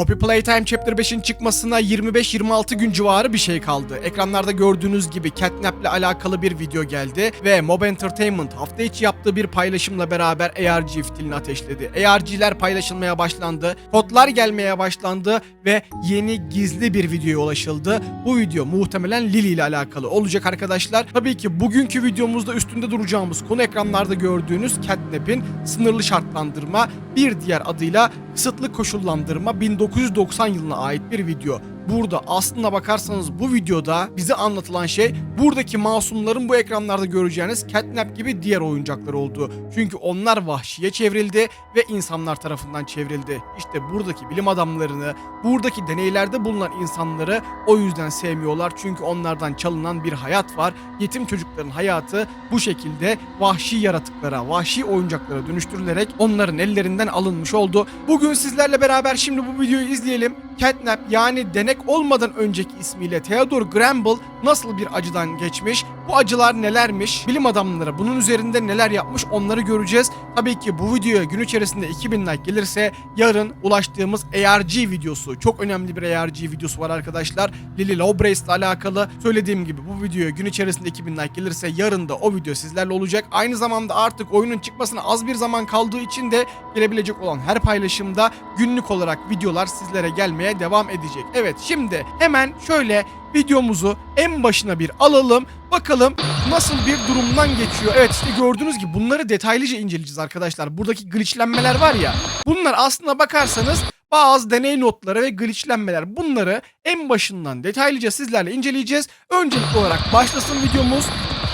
Poppy Playtime Chapter 5'in çıkmasına 25-26 gün civarı bir şey kaldı. Ekranlarda gördüğünüz gibi Catnap'le alakalı bir video geldi ve Mob Entertainment hafta içi yaptığı bir paylaşımla beraber ARG fitilini ateşledi. ARG'ler paylaşılmaya başlandı, kodlar gelmeye başlandı ve yeni gizli bir videoya ulaşıldı. Bu video muhtemelen Lily ile alakalı olacak arkadaşlar. Tabii ki bugünkü videomuzda üstünde duracağımız konu ekranlarda gördüğünüz Catnap'in sınırlı şartlandırma, bir diğer adıyla kısıtlı koşullandırma 1990 yılına ait bir video. Burada aslına bakarsanız bu videoda bize anlatılan şey buradaki masumların bu ekranlarda göreceğiniz Catnap gibi diğer oyuncaklar oldu. Çünkü onlar vahşiye çevrildi ve insanlar tarafından çevrildi. İşte buradaki bilim adamlarını, buradaki deneylerde bulunan insanları o yüzden sevmiyorlar. Çünkü onlardan çalınan bir hayat var. Yetim çocukların hayatı bu şekilde vahşi yaratıklara, vahşi oyuncaklara dönüştürülerek onların ellerinden alınmış oldu. Bugün sizlerle beraber şimdi bu videoyu izleyelim. Catnap yani denek olmadan önceki ismiyle Theodore Gramble nasıl bir acıdan geçmiş, bu acılar nelermiş, bilim adamları bunun üzerinde neler yapmış onları göreceğiz. Tabii ki bu videoya gün içerisinde 2000 like gelirse yarın ulaştığımız ARG videosu, çok önemli bir ARG videosu var arkadaşlar. Lily Lawbrace ile alakalı söylediğim gibi bu videoya gün içerisinde 2000 like gelirse yarın da o video sizlerle olacak. Aynı zamanda artık oyunun çıkmasına az bir zaman kaldığı için de gelebilecek olan her paylaşımda günlük olarak videolar sizlere gelmeye devam edecek. Evet şimdi hemen şöyle videomuzu en başına bir alalım. Bakalım nasıl bir durumdan geçiyor. Evet işte gördüğünüz gibi bunları detaylıca inceleyeceğiz arkadaşlar. Buradaki glitchlenmeler var ya. Bunlar aslına bakarsanız bazı deney notları ve glitchlenmeler. Bunları en başından detaylıca sizlerle inceleyeceğiz. Öncelikli olarak başlasın videomuz.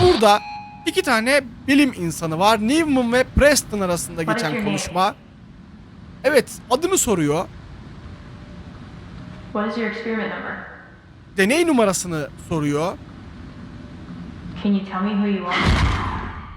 Burada iki tane bilim insanı var. Newman ve Preston arasında geçen konuşma. Evet adını soruyor. What is your experiment number? Deney numarasını soruyor.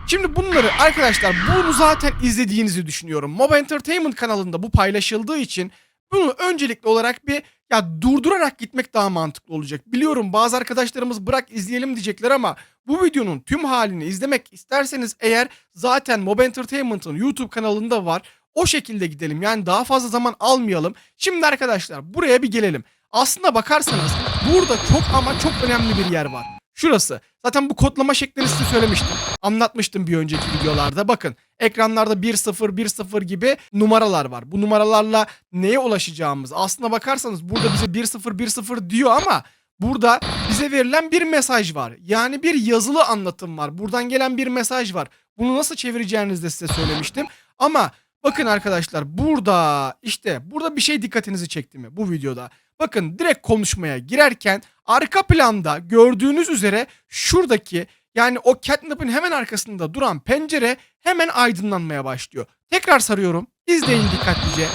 Şimdi bunları arkadaşlar bunu zaten izlediğinizi düşünüyorum. Mob Entertainment kanalında bu paylaşıldığı için bunu öncelikli olarak bir ya durdurarak gitmek daha mantıklı olacak. Biliyorum bazı arkadaşlarımız bırak izleyelim diyecekler ama bu videonun tüm halini izlemek isterseniz eğer zaten Mob Entertainment'ın YouTube kanalında var. O şekilde gidelim yani daha fazla zaman almayalım. Şimdi arkadaşlar buraya bir gelelim. Aslına bakarsanız burada çok ama çok önemli bir yer var. Şurası. Zaten bu kodlama şeklini size söylemiştim. Anlatmıştım bir önceki videolarda. Bakın ekranlarda 1-0 1-0 gibi numaralar var. Bu numaralarla neye ulaşacağımız. Aslına bakarsanız burada bize 1-0 1-0 diyor ama burada bize verilen bir mesaj var. Yani bir yazılı anlatım var. Buradan gelen bir mesaj var. Bunu nasıl çevireceğinizi de size söylemiştim. Ama bakın arkadaşlar burada işte burada bir şey dikkatinizi çekti mi bu videoda? Bakın direkt konuşmaya girerken arka planda gördüğünüz üzere şuradaki yani o catnap'ın hemen arkasında duran pencere hemen aydınlanmaya başlıyor. Tekrar sarıyorum. İzleyin dikkatlice.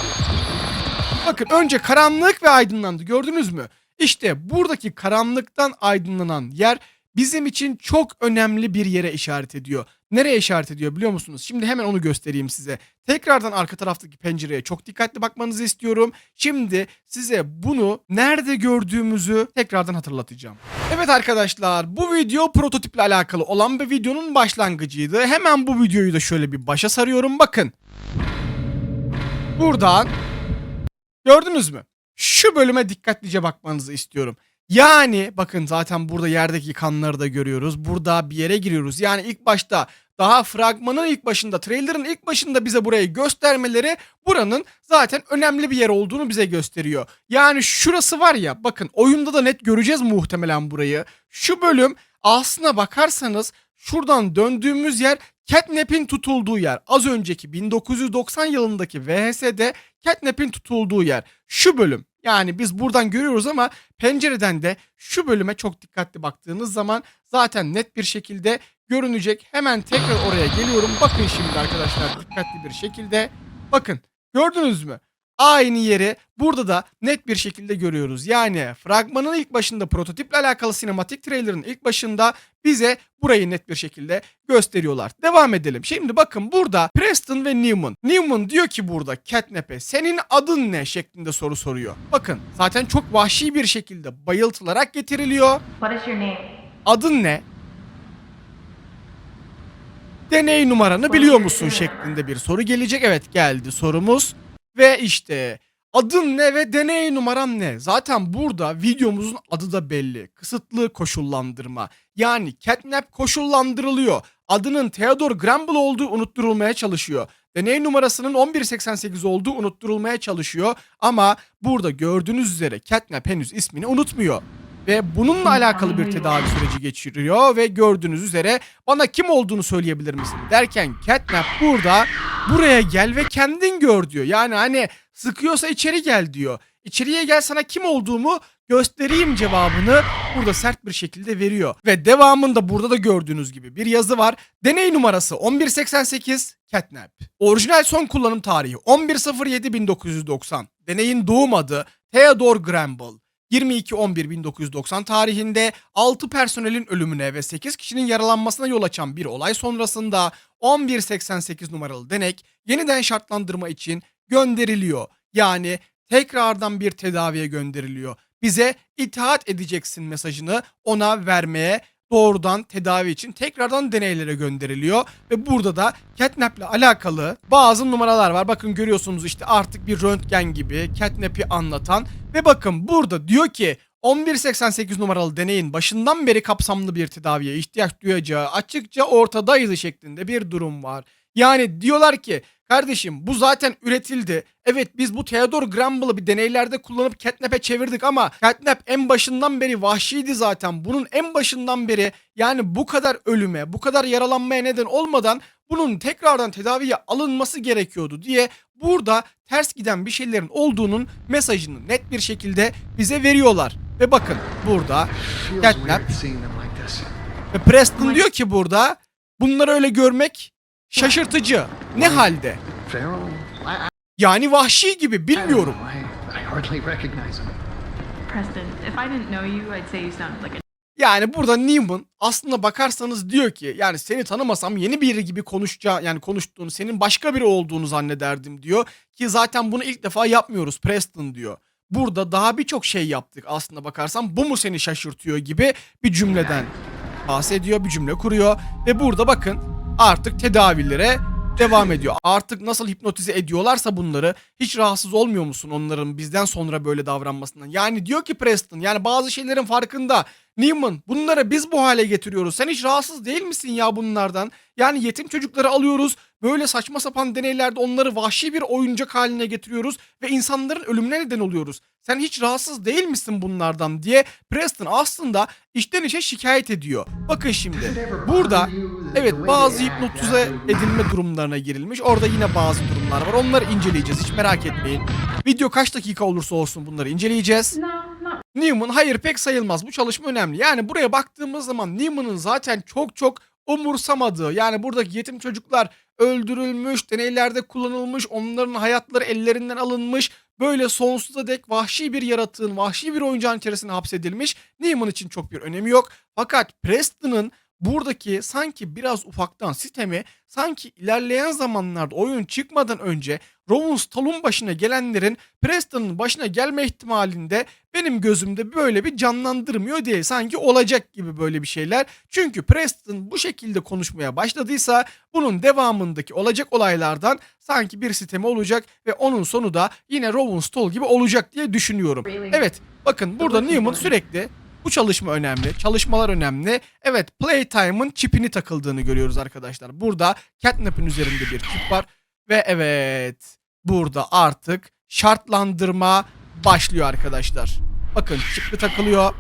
Bakın önce karanlık ve aydınlandı gördünüz mü? İşte buradaki karanlıktan aydınlanan yer bizim için çok önemli bir yere işaret ediyor. Nereye işaret ediyor biliyor musunuz? Şimdi hemen onu göstereyim size. Tekrardan arka taraftaki pencereye çok dikkatli bakmanızı istiyorum. Şimdi size bunu nerede gördüğümüzü tekrardan hatırlatacağım. Evet arkadaşlar bu video prototiple alakalı olan bir videonun başlangıcıydı. Hemen bu videoyu da şöyle bir başa sarıyorum bakın. Buradan gördünüz mü? Şu bölüme dikkatlice bakmanızı istiyorum. Yani bakın zaten burada yerdeki kanları da görüyoruz. Burada bir yere giriyoruz. Yani ilk başta daha fragmanın ilk başında, trailer'ın ilk başında bize burayı göstermeleri buranın zaten önemli bir yer olduğunu bize gösteriyor. Yani şurası var ya bakın oyunda da net göreceğiz muhtemelen burayı. Şu bölüm aslına bakarsanız şuradan döndüğümüz yer Catnap'in tutulduğu yer. Az önceki 1990 yılındaki VHS'de Catnap'in tutulduğu yer. Şu bölüm. Yani biz buradan görüyoruz ama pencereden de şu bölüme çok dikkatli baktığınız zaman zaten net bir şekilde görünecek. Hemen tekrar oraya geliyorum. Bakın şimdi arkadaşlar dikkatli bir şekilde. Bakın gördünüz mü? Aynı yeri burada da net bir şekilde görüyoruz. Yani fragmanın ilk başında prototiple alakalı sinematik trailer'ın ilk başında bize burayı net bir şekilde gösteriyorlar. Devam edelim. Şimdi bakın burada Preston ve Newman. Newman diyor ki burada Catnap'e senin adın ne şeklinde soru soruyor. Bakın zaten çok vahşi bir şekilde bayıltılarak getiriliyor. What is your name? Adın ne? Deney numaranı biliyor musun şeklinde bir soru gelecek. Evet geldi sorumuz. Ve işte Adın ne ve deney numaran ne? Zaten burada videomuzun adı da belli. Kısıtlı koşullandırma. Yani catnap koşullandırılıyor. Adının Theodore Gramble olduğu unutturulmaya çalışıyor. Deney numarasının 1188 olduğu unutturulmaya çalışıyor. Ama burada gördüğünüz üzere catnap henüz ismini unutmuyor. Ve bununla alakalı bir tedavi süreci geçiriyor ve gördüğünüz üzere bana kim olduğunu söyleyebilir misin derken Catnap burada buraya gel ve kendin gör diyor. Yani hani sıkıyorsa içeri gel diyor. İçeriye gel sana kim olduğumu göstereyim cevabını burada sert bir şekilde veriyor. Ve devamında burada da gördüğünüz gibi bir yazı var. Deney numarası 1188 Catnap. Orijinal son kullanım tarihi 11.07.1990. Deneyin doğum adı Theodore Gramble. 22.11.1990 tarihinde 6 personelin ölümüne ve 8 kişinin yaralanmasına yol açan bir olay sonrasında 1188 numaralı denek yeniden şartlandırma için gönderiliyor. Yani tekrardan bir tedaviye gönderiliyor. Bize itaat edeceksin mesajını ona vermeye doğrudan tedavi için tekrardan deneylere gönderiliyor ve burada da catnap'le alakalı bazı numaralar var. Bakın görüyorsunuz işte artık bir röntgen gibi catnap'i anlatan ve bakın burada diyor ki 1188 numaralı deneyin başından beri kapsamlı bir tedaviye ihtiyaç duyacağı açıkça ortadaydı şeklinde bir durum var. Yani diyorlar ki kardeşim bu zaten üretildi. Evet biz bu Theodore Grumble'ı bir deneylerde kullanıp Catnap'e çevirdik ama Catnap en başından beri vahşiydi zaten. Bunun en başından beri yani bu kadar ölüme, bu kadar yaralanmaya neden olmadan bunun tekrardan tedaviye alınması gerekiyordu diye burada ters giden bir şeylerin olduğunun mesajını net bir şekilde bize veriyorlar. Ve bakın burada Catnap ve Preston diyor ki burada bunları öyle görmek şaşırtıcı. Ne halde? Yani vahşi gibi bilmiyorum. Preston, if I didn't know you, I'd say you sounded like a Yani burada Newman aslında bakarsanız diyor ki yani seni tanımasam yeni biri gibi konuşacağı yani konuştuğunu senin başka biri olduğunu zannederdim diyor. Ki zaten bunu ilk defa yapmıyoruz Preston diyor. Burada daha birçok şey yaptık aslında bakarsan bu mu seni şaşırtıyor gibi bir cümleden bahsediyor bir cümle kuruyor. Ve burada bakın artık tedavilere devam ediyor. Artık nasıl hipnotize ediyorlarsa bunları hiç rahatsız olmuyor musun onların bizden sonra böyle davranmasından? Yani diyor ki Preston yani bazı şeylerin farkında. Newman bunları biz bu hale getiriyoruz. Sen hiç rahatsız değil misin ya bunlardan? Yani yetim çocukları alıyoruz. Böyle saçma sapan deneylerde onları vahşi bir oyuncak haline getiriyoruz ve insanların ölümüne neden oluyoruz. Sen hiç rahatsız değil misin bunlardan diye Preston aslında içten içe şikayet ediyor. Bakın şimdi burada evet bazı hipnotize edilme durumlarına girilmiş. Orada yine bazı durumlar var. Onları inceleyeceğiz hiç merak etmeyin. Video kaç dakika olursa olsun bunları inceleyeceğiz. No, Newman hayır pek sayılmaz. Bu çalışma önemli. Yani buraya baktığımız zaman Newman'ın zaten çok çok umursamadığı yani buradaki yetim çocuklar öldürülmüş, deneylerde kullanılmış, onların hayatları ellerinden alınmış, böyle sonsuza dek vahşi bir yaratığın, vahşi bir oyuncağın içerisine hapsedilmiş. Newman için çok bir önemi yok. Fakat Preston'ın buradaki sanki biraz ufaktan sistemi sanki ilerleyen zamanlarda oyun çıkmadan önce Rowan Stall'un başına gelenlerin Preston'ın başına gelme ihtimalinde benim gözümde böyle bir canlandırmıyor değil. Sanki olacak gibi böyle bir şeyler. Çünkü Preston bu şekilde konuşmaya başladıysa bunun devamındaki olacak olaylardan sanki bir sistemi olacak ve onun sonu da yine Rowan Stall gibi olacak diye düşünüyorum. Evet bakın burada Newman sürekli bu çalışma önemli. Çalışmalar önemli. Evet Playtime'ın çipini takıldığını görüyoruz arkadaşlar. Burada Catnap'ın üzerinde bir çip var. Ve evet burada artık şartlandırma başlıyor arkadaşlar. Bakın çipli takılıyor.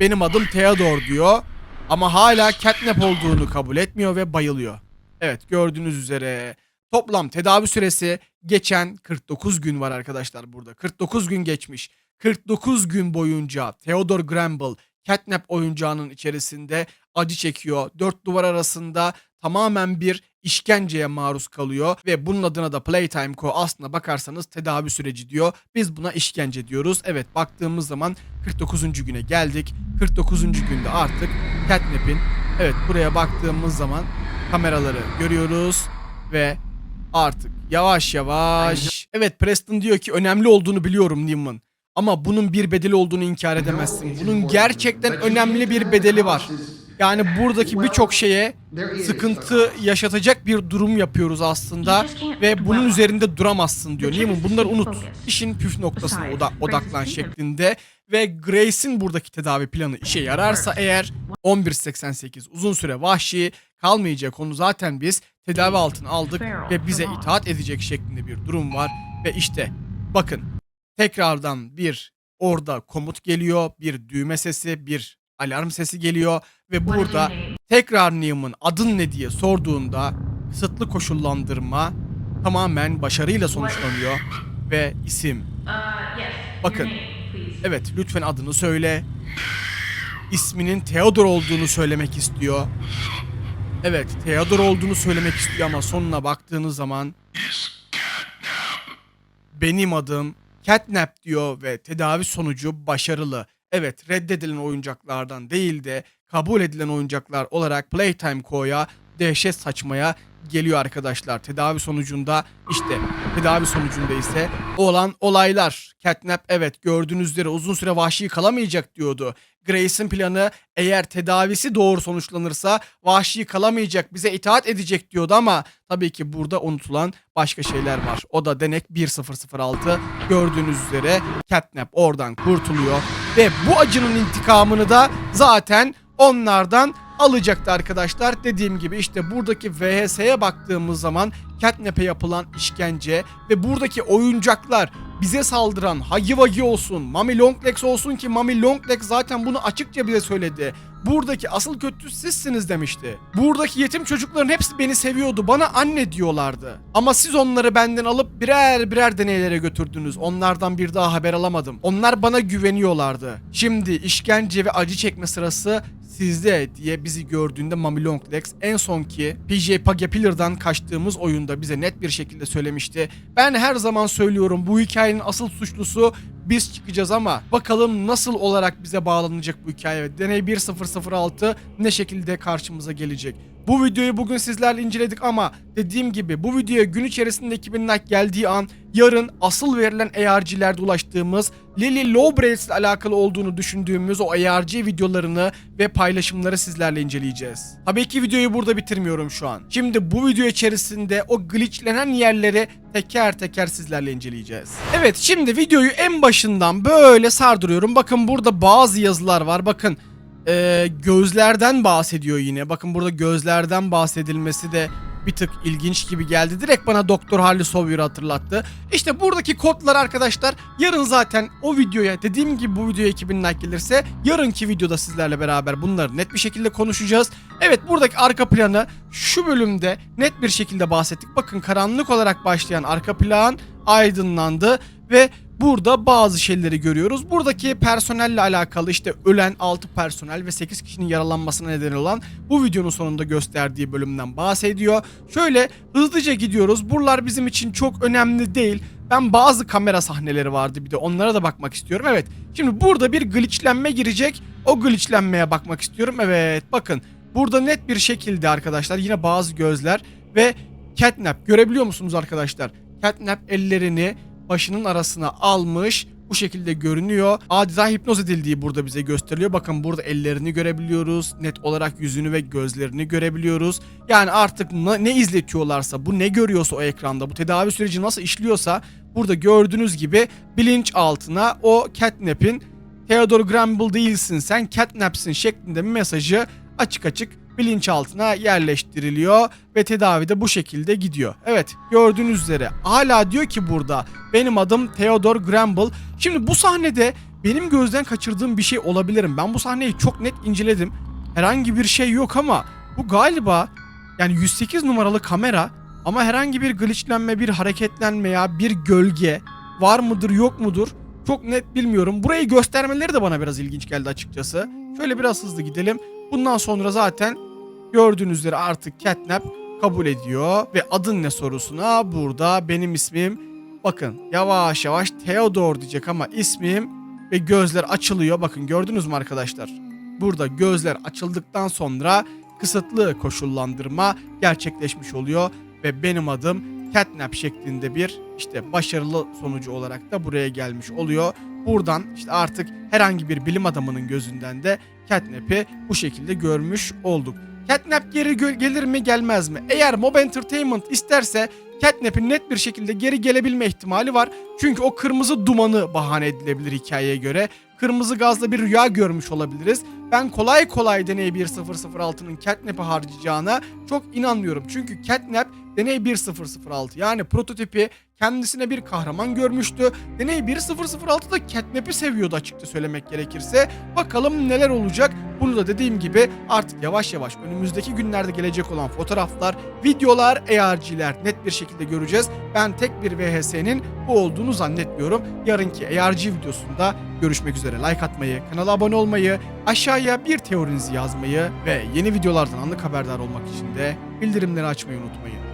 Benim adım Theodore diyor. Ama hala Catnap olduğunu kabul etmiyor ve bayılıyor. Evet gördüğünüz üzere toplam tedavi süresi geçen 49 gün var arkadaşlar burada. 49 gün geçmiş. 49 gün boyunca Theodore Gramble Catnap oyuncağının içerisinde acı çekiyor. Dört duvar arasında tamamen bir işkenceye maruz kalıyor ve bunun adına da Playtime Co aslına bakarsanız tedavi süreci diyor. Biz buna işkence diyoruz. Evet baktığımız zaman 49. güne geldik. 49. günde artık Catnap'in evet buraya baktığımız zaman kameraları görüyoruz ve artık yavaş yavaş evet Preston diyor ki önemli olduğunu biliyorum Newman. Ama bunun bir bedeli olduğunu inkar edemezsin. Bunun gerçekten önemli bir bedeli var. Yani buradaki birçok şeye sıkıntı yaşatacak bir durum yapıyoruz aslında ve bunun üzerinde duramazsın diyor. Niye mi? Bunları unut. İşin püf noktasına oda- odaklan şeklinde ve Grace'in buradaki tedavi planı işe yararsa eğer 1188 uzun süre vahşi kalmayacak onu zaten biz tedavi altına aldık ve bize itaat edecek şeklinde bir durum var ve işte bakın tekrardan bir orada komut geliyor, bir düğme sesi, bir alarm sesi geliyor ve burada tekrar Newman adın ne diye sorduğunda kısıtlı koşullandırma tamamen başarıyla sonuçlanıyor ve isim. Uh. Bakın. Evet lütfen adını söyle. İsminin Theodor olduğunu söylemek istiyor. Evet Theodor olduğunu söylemek istiyor ama sonuna baktığınız zaman benim adım Catnap diyor ve tedavi sonucu başarılı. Evet reddedilen oyuncaklardan değil de kabul edilen oyuncaklar olarak Playtime Co'ya dehşet saçmaya geliyor arkadaşlar. Tedavi sonucunda işte tedavi sonucunda ise olan olaylar. Catnap evet gördüğünüz üzere uzun süre vahşi kalamayacak diyordu. Grace'in planı eğer tedavisi doğru sonuçlanırsa vahşi kalamayacak bize itaat edecek diyordu ama tabii ki burada unutulan başka şeyler var. O da denek 1006 gördüğünüz üzere Catnap oradan kurtuluyor ve bu acının intikamını da zaten onlardan alacaktı arkadaşlar. Dediğim gibi işte buradaki VHS'ye baktığımız zaman Catnap'e yapılan işkence ve buradaki oyuncaklar bize saldıran Hagi Vagi olsun, Mami Longlegs olsun ki Mami Longlegs zaten bunu açıkça bize söyledi. Buradaki asıl kötü sizsiniz demişti. Buradaki yetim çocukların hepsi beni seviyordu. Bana anne diyorlardı. Ama siz onları benden alıp birer birer deneylere götürdünüz. Onlardan bir daha haber alamadım. Onlar bana güveniyorlardı. Şimdi işkence ve acı çekme sırası sizde diye bizi gördüğünde Mami Longlegs en sonki PJ Pagapiller'dan kaçtığımız oyunda bize net bir şekilde söylemişti. Ben her zaman söylüyorum bu hikayenin asıl suçlusu biz çıkacağız ama bakalım nasıl olarak bize bağlanacak bu hikaye. Deney 1006 ne şekilde karşımıza gelecek. Bu videoyu bugün sizlerle inceledik ama dediğim gibi bu videoya gün içerisinde 2000 like geldiği an yarın asıl verilen ARG'lerde ulaştığımız Lily Lowbraids ile alakalı olduğunu düşündüğümüz o ARG videolarını ve paylaşımları sizlerle inceleyeceğiz. Tabii ki videoyu burada bitirmiyorum şu an. Şimdi bu video içerisinde o glitchlenen yerleri teker teker sizlerle inceleyeceğiz. Evet şimdi videoyu en başından böyle sardırıyorum. Bakın burada bazı yazılar var. Bakın ee, gözlerden bahsediyor yine. Bakın burada gözlerden bahsedilmesi de bir tık ilginç gibi geldi. Direkt bana Doktor Harley Sawyer'ı hatırlattı. İşte buradaki kodlar arkadaşlar yarın zaten o videoya dediğim gibi bu videoya 2000 like gelirse yarınki videoda sizlerle beraber bunları net bir şekilde konuşacağız. Evet buradaki arka planı şu bölümde net bir şekilde bahsettik. Bakın karanlık olarak başlayan arka plan aydınlandı ve burada bazı şeyleri görüyoruz. Buradaki personelle alakalı işte ölen 6 personel ve 8 kişinin yaralanmasına neden olan bu videonun sonunda gösterdiği bölümden bahsediyor. Şöyle hızlıca gidiyoruz. Buralar bizim için çok önemli değil. Ben bazı kamera sahneleri vardı bir de onlara da bakmak istiyorum. Evet. Şimdi burada bir glitchlenme girecek. O glitchlenmeye bakmak istiyorum. Evet bakın. Burada net bir şekilde arkadaşlar yine bazı gözler ve Catnap görebiliyor musunuz arkadaşlar? Catnap ellerini başının arasına almış. Bu şekilde görünüyor. Adeta hipnoz edildiği burada bize gösteriliyor. Bakın burada ellerini görebiliyoruz. Net olarak yüzünü ve gözlerini görebiliyoruz. Yani artık ne, ne izletiyorlarsa, bu ne görüyorsa o ekranda, bu tedavi süreci nasıl işliyorsa burada gördüğünüz gibi bilinç altına o Catnap'in Theodore Gramble değilsin sen Catnap'sin şeklinde bir mesajı açık açık bilinçaltına yerleştiriliyor ve tedavi de bu şekilde gidiyor. Evet gördüğünüz üzere hala diyor ki burada benim adım Theodore Gramble. Şimdi bu sahnede benim gözden kaçırdığım bir şey olabilirim. Ben bu sahneyi çok net inceledim. Herhangi bir şey yok ama bu galiba yani 108 numaralı kamera ama herhangi bir glitchlenme, bir hareketlenme ya bir gölge var mıdır yok mudur çok net bilmiyorum. Burayı göstermeleri de bana biraz ilginç geldi açıkçası. Şöyle biraz hızlı gidelim. Bundan sonra zaten gördüğünüz üzere artık Catnap kabul ediyor ve adın ne sorusuna burada benim ismim bakın yavaş yavaş Theodore diyecek ama ismim ve gözler açılıyor. Bakın gördünüz mü arkadaşlar? Burada gözler açıldıktan sonra kısıtlı koşullandırma gerçekleşmiş oluyor ve benim adım Catnap şeklinde bir işte başarılı sonucu olarak da buraya gelmiş oluyor. Buradan işte artık herhangi bir bilim adamının gözünden de Catnap'i bu şekilde görmüş olduk. Catnap geri gelir mi gelmez mi? Eğer Mob Entertainment isterse Catnap'in net bir şekilde geri gelebilme ihtimali var. Çünkü o kırmızı dumanı bahane edilebilir hikayeye göre. Kırmızı gazla bir rüya görmüş olabiliriz. Ben kolay kolay Deney 1006'nın Catnap'ı harcayacağına çok inanmıyorum. Çünkü Catnap Deney 1006 yani prototipi kendisine bir kahraman görmüştü. Deney 1006'da Catnap'i seviyordu açıkça söylemek gerekirse. Bakalım neler olacak. Bunu da dediğim gibi artık yavaş yavaş önümüzdeki günlerde gelecek olan fotoğraflar, videolar, ARG'ler net bir şekilde göreceğiz. Ben tek bir VHS'nin bu olduğunu zannetmiyorum. Yarınki ARG videosunda görüşmek üzere. Like atmayı, kanala abone olmayı, aşağıya bir teorinizi yazmayı ve yeni videolardan anlık haberdar olmak için de bildirimleri açmayı unutmayın.